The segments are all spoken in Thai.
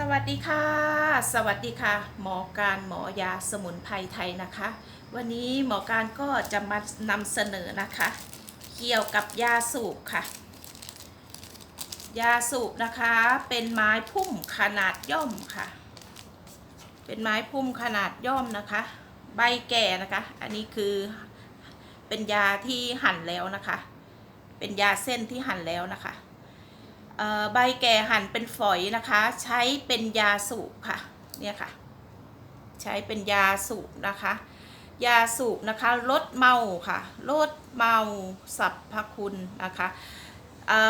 สวัสดีค่ะ สวัสดีค่ะ หมอการหมอยาสมุนไพรไทยนะคะ วันนี้หมอการก็จะมานำเสนอนะคะ เกี่ยวกับยาสูบค่ะ ยาสูบนะคะเป็นไม้พุ่มขนาดย่อมค่ะ เป็นไม้พุ่มขนาดย่อมนะคะ ใบแก่นะคะ อันนี้คือเป็นยาที่หั่นแล้วนะคะ เป็นยาเส้นที่หั่นแล้วนะคะ ใบแก่หั่นเป็นฝอยนะคะ ใช้เป็นยาสูบค่ะเนี่ยค่ะ ใช้เป็นยาสูบนะคะ ยาสูบนะคะลดเมาค่ะลดเมาสัพพคุณนะคะ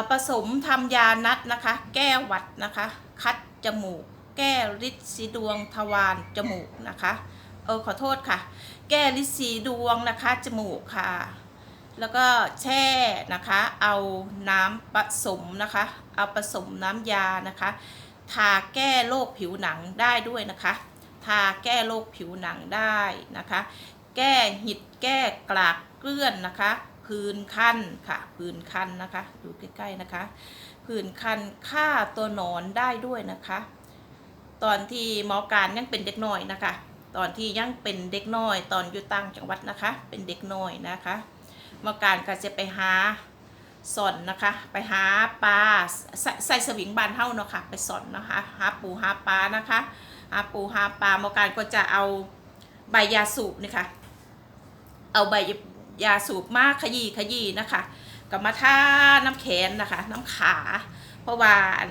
ผสมทำยานัดนะคะ แก้หวัดนะคะ คัดจมูก แก้ฤทธิ์สีดวงทวารจมูกนะคะเออขอโทษค่ะ แก้ฤทธิ์สีดวงนะคะ จมูกค่ะ แล้วก็แช่นะคะ เอาน้ำผสมนะคะ เอาผสมน้ำยานะคะ ทาแก้โรคผิวหนังได้ด้วยนะคะ ทาแก้โรคผิวหนังได้นะคะ แก้หิดแก้กลากเกลื่อนนะคะพื้นคันค่ะพื้นคันนะคะ ดูใกล้ๆนะคะพื้นคันฆ่าตัวหนอนได้ด้วยนะคะ ตอนที่หมอการยังเป็นเด็กน้อยนะคะ ตอนที่ยังเป็นเด็กน้อย ตอนอยู่ต่างจังหวัดนะคะ เป็นเด็กน้อยนะคะ เมื่อการก็จะไปหาสอนนะคะ ไปหาปลาใส่ใส่สวิงบานเท่าเนาะค่ะไปสอนนะคะหาปูหาปลานะคะหาปูหาปลาเมื่อการก็จะเอาใบยาสูบนี่ค่ะเอาใบยาสูบมาขยี้ขยี้นะคะก็มาท่าน้ำแขนนะคะ น้ำขา เพราะว่าอัน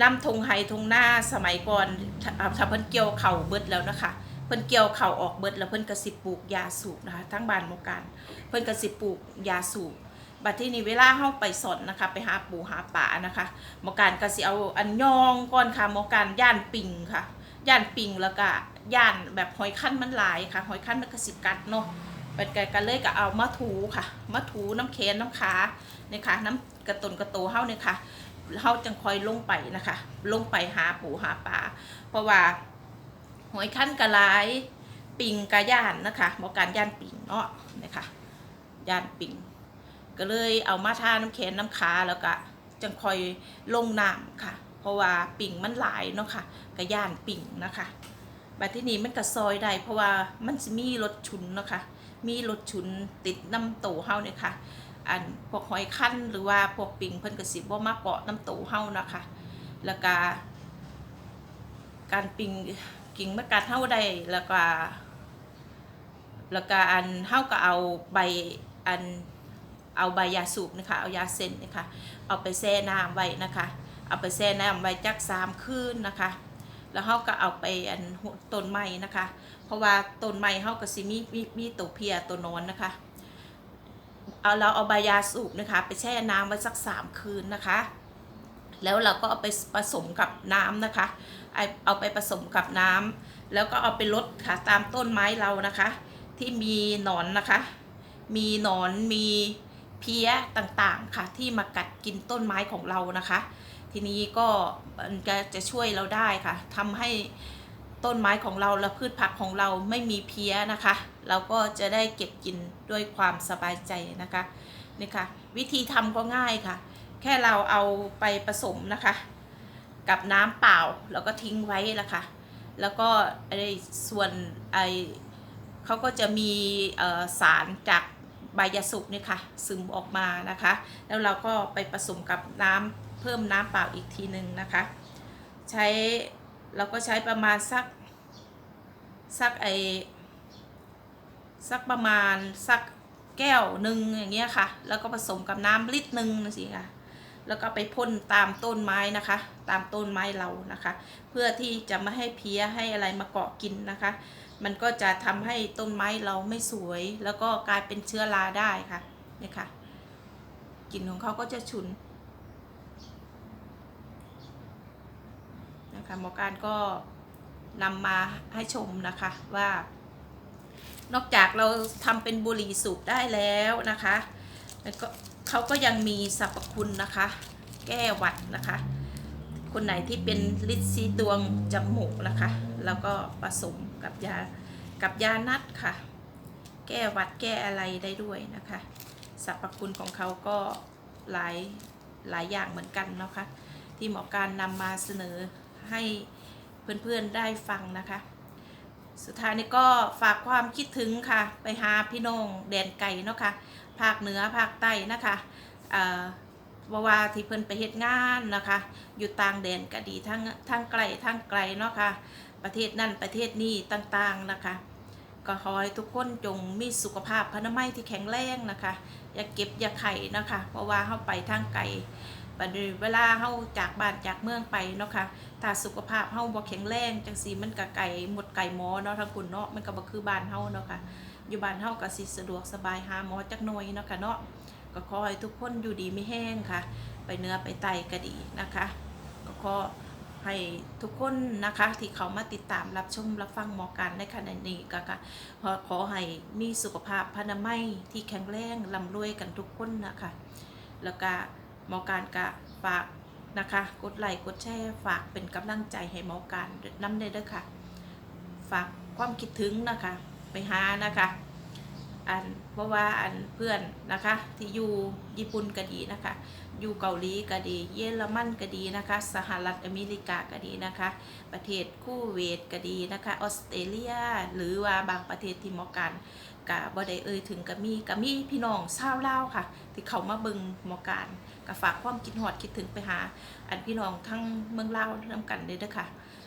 น้ำทงไฮทงหน้าสมัยก่อนถ้าถ้าเพิ่นเกี่ยวเข่าเบิดแล้วนะคะ เพิ่นเกี่ยวเข่าออกเบิดแล้วเพิ่นกระสิปลูกยาสูบนะคะทั้งบานหมการเพิ่นก็สิปลูกยาสูบบัดที่นี้เวลาเฮาไปสอนนะคะ ไปหาปูหาป่านะคะหมอการก็สิเอาอันยองก่อนค่ะหมอการย่านปิงค่ะย่านปิงแล้วก็ย่านแบบหอยคั้นมันหลายค่ะหอยคั้นมันก็สิกัดเนาะเป็นกันกันเลยก็เอามาถูค่ะมาถูน้ำแขนน้ำขาเนี่ยค่ะน้ำกระตุนกระโตเฮาเนี่ยค่ะเฮาจังคอยลงไปนะคะ ลงไปหาปูหาปลาเพราะว่า หอยคั้นกระลปิงกระย่านนะคะหมอกการย่านปิงเนาะนะคะย่านปิงก็เลยเอามาทาน้ำแขนน้ำขาแล้วก็จังคอยลงน้ำค่ะ เพราะว่าปิ่งมันหลายเนาะค่ะกระย่านปิ่งนะคะบัดที่นี้มันก็ซอยได้เพราะว่ามันจะมีรถชุนเนาะค่ะมีรถชุนติดน้ำโตเฮาเนี่ยค่ะ อันพวกหอยคั้นหรือว่าพวกปิ่งเพิ่นก็สิบ่มาเกาะน้ำโตเฮานะคะ แล้วก็การปิ่ง กิ่งมะกัดเฮาได้แล้วก็แล้วก็อันเฮาก็เอาใบอันเอาใบยาสูบนะคะเอายาเส้นนะคะเอาไปแช่น้ำไว้นะคะ เอาไปแช่น้ำไว้จักสามคืนนะคะ แล้วเขาก็เอาไปอันต้นไม้นะคะ เพราะว่าต้นไม้เขาก็สิมีมีมีตัวเพียตัวนอนนะคะเอาเราเอาใบยาสูบนะคะ ไปแช่น้ำไว้สักสามคืนนะคะ แล้วเราก็เอาไปผสมกับน้ำนะคะ เอาไปผสมกับน้ำแล้วก็เอาไปลดค่ะตามต้นไม้เรานะคะ ที่มีหนอนนะคะ มีหนอนมีเพี้ยต่างๆค่ะ ที่มากัดกินต้นไม้ของเรานะคะ ทีนี้ก็มันก็จะช่วยเราได้ค่ะทำให้ต้นไม้ของเราและพืชผักของเราไม่มีเพี้ยนะคะ เราก็จะได้เก็บกินด้วยความสบายใจนะคะนี่ค่ะ วิธีทำก็ง่ายค่ะ แค่เราเอาไปผสมนะคะ กับน้ำเปล่าแล้วก็ทิ้งไว้ละค่ะ แล้วก็ไอ้ส่วนไอเขาก็จะมีสารจากใบยาสูบเนี่ยค่ะ ซึมออกมานะคะ แล้วเราก็ไปผสมกับน้ำเพิ่มน้ำเปล่าอีกทีหนึ่งนะคะ ใช้เราก็ใช้ประมาณสักสักไอสักประมาณสักแก้วหนึ่งอย่างเงี้ยค่ะ แล้วก็ผสมกับน้ำลิตรหนึ่งนะสิค่ะ แล้วก็ไปพ่นตามต้นไม้นะคะ ตามต้นไม้เรานะคะ เพื่อที่จะไม่ให้เพี้ยให้อะไรมาเกาะกินนะคะ มันก็จะทำให้ต้นไม้เราไม่สวย แล้วก็กลายเป็นเชื้อราได้ค่ะเนี่ยค่ะกลิ่นของเขาก็จะฉุนนะคะหมอการก็นำมาให้ชมนะคะว่า นอกจากเราทำเป็นบุหรี่สูบได้แล้วนะคะแล้วก็ เขาก็ยังมีสรรพคุณนะคะ แก้หวัดนะคะ คนไหนที่เป็นลิดซีดวงจมูกนะคะ แล้วก็ผสมกับยากับยานัดค่ะ แก้หวัดแก้อะไรได้ด้วยนะคะสรรพคุณของเขาก็หลายหลายอย่างเหมือนกันนะคะที่หมอการนำมาเสนอให้เพื่อนๆได้ฟังนะคะ สุดท้ายนี้ก็ฝากความคิดถึงค่ะ ไปหาพี่น้องแดนไก่เนาะค่ะ ภาคเหนือภาคใต้นะคะว่าว่าที่เพิ่นไปเฮ็ดงานนะคะ อยู่ต่างแดนก็ดีทั้งทั้งไกลทั้งไกลเนาะค่ะประเทศนั่นประเทศนี้ต่างๆนะคะ ก็ขอให้ทุกคนจงมีสุขภาพพนามัยที่แข็งแรงนะคะ อย่าเก็บอย่าไข่นะคะ เพราะว่าเฮาไปทางไกลบัดนี้เวลาเฮาจากบ้านจากเมืองไปเนาะค่ะถ้าสุขภาพเฮาบ่แข็งแรงจังซี่มันก็ไกลหมดไกลหมอเนาะทางคุณเนาะมันก็บ่คือบ้านเฮาเนาะค่ะ อยู่บ้านเฮาก็สิสะดวกสบายหาหมอจักหน่อยเนาะค่ะเนาะก็ขอให้ทุกคนอยู่ดีไม่แห้งค่ะ ไปเนื้อไปไตก็ดีนะคะ ก็ขอให้ทุกคนนะคะที่เขามาติดตามรับชมรับฟังหมอการในขณะนี้ก็ค่ะขอขอให้มีสุขภาพพนามัยที่แข็งแรงร่ำรวยกันทุกคนนะคะ แล้วก็หมอการก็ฝากนะคะ กดไลค์กดแชร์ฝากเป็นกำลังใจให้หมอการน้ำได้ด้วยค่ะ ฝากความคิดถึงนะคะ หานะคะ อันเพราะว่าอันเพื่อนนะคะ ที่อยู่ญี่ปุ่นก็ดีนะคะ อยู่เกาหลีก็ดี เยอรมันก็ดีนะคะ สหรัฐอเมริกาก็ดีนะคะ ประเทศคูเวตก็ดีนะคะออสเตรเลีย หรือว่าบางประเทศที่หมอการกะบ่ได้เอ่ยถึงก็มีก็มีพี่น้องชาวลาวค่ะ ที่เขามาเบิงหมอการก็ฝากความคิดฮอดคิดถึงไปหา อันพี่น้องทั้งเมืองลาวนำกันเลยเด้อค่ะ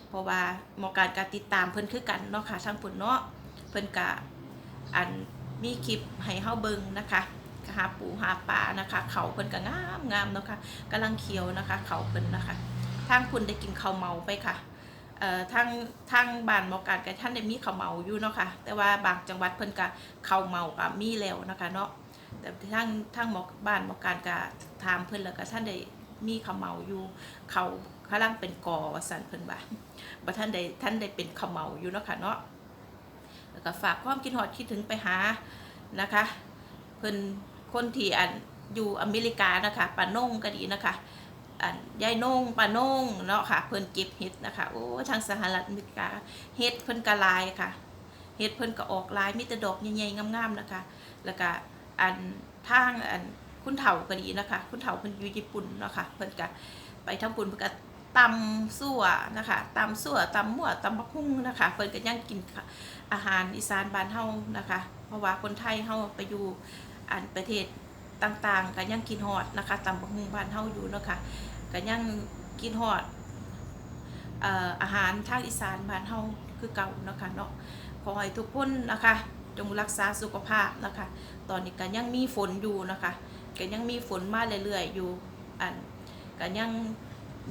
เพราะว่าหมอการก็ติดตามเพิ่นคือกันเนาะค่ะทั้งปุ่นเนาะ เพิ่นก็อันมีคลิปให้เฮาเบิ่งนะคะหาปูหาปลานะคะ เขาเพิ่นก็งามงามเนาะค่ะกำลังเขียวนะคะ เขาเพิ่นนะคะทางคุณได้กินข้าวเมาไปค่ะเอ่อทางทางบ้านหมอการกับท่านได้มีข้าวเมาอยู่เนาะค่ะแต่ว่าบางจังหวัดเพิ่นก็ข้าวเมาก็มีแล้วนะคะเนาะแต่ทางทางหมอบ้านหมอการก็ถามเพิ่นแล้วก็ท่านได้มีข้าวเมาอยู่เขากำลังเป็นกอว่าซั่นเพิ่นว่าบ่ท่านได้ท่านได้เป็นขมเมาอยู่เนาะค่ะเนาะ แล้วก็ฝากความคิดฮอดคิดถึงไปหานะคะ เพิ่นคนที่อันอยู่อเมริกานะคะป้านงก็ดีนะคะอันยายนงป้านงเนาะค่ะ เพิ่นเก็บเห็ดนะคะโอ้ทางสหรัฐอเมริกาเห็ดเพิ่นก็หลายค่ะเห็ดเพิ่นก็ออกลายมีแต่ดอกใหญ่ๆงามๆนะคะ แล้วก็อันทางอันคุณเฒ่าก็ดีนะคะ คุณเฒ่าเพิ่นอยู่ญี่ปุ่นเนาะค่ะเพิ่นก็ไปทางปุ่นเพิ่นก็ ตำสั่วนะคะตำสั่วตำมั่วตำบักหุ่งนะคะเพิ่นก็ยังกินอาหารอีสานบ้านเฮานะคะ เพราะว่าคนไทยเฮาไปอยู่อันประเทศต่างๆก็ยังกินฮอดนะคะตำบักหุ่งบ้านเฮาอยู่นะคะก็ยังกินฮอดเอ่ออาหารทางอีสานบ้านเฮาคือเก่านะคะเนาะขอให้ทุกคนนะคะจงรักษาสุขภาพนะคะ ตอนนี้ก็ยังมีฝนอยู่นะคะก็ยังมีฝนมาเรื่อยๆอยู่อันก็ยัง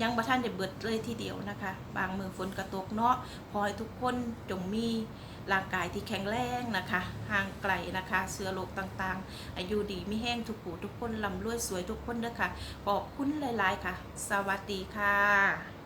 ยังบ่ท่านได้เบิดเลยทีเดียวนะคะ บางมือฝนกระตกเนาะขอให้ทุกคนจงมีร่างกายที่แข็งแรงนะคะห่างไกลนะคะ เสื้อโรคต่างๆ อายุดีไม่แห้งทุกผู้ทุกคนลำรวยสวยทุกคนเด้อค่ะขอบคุณหลายๆค่ะ สวัสดีค่ะ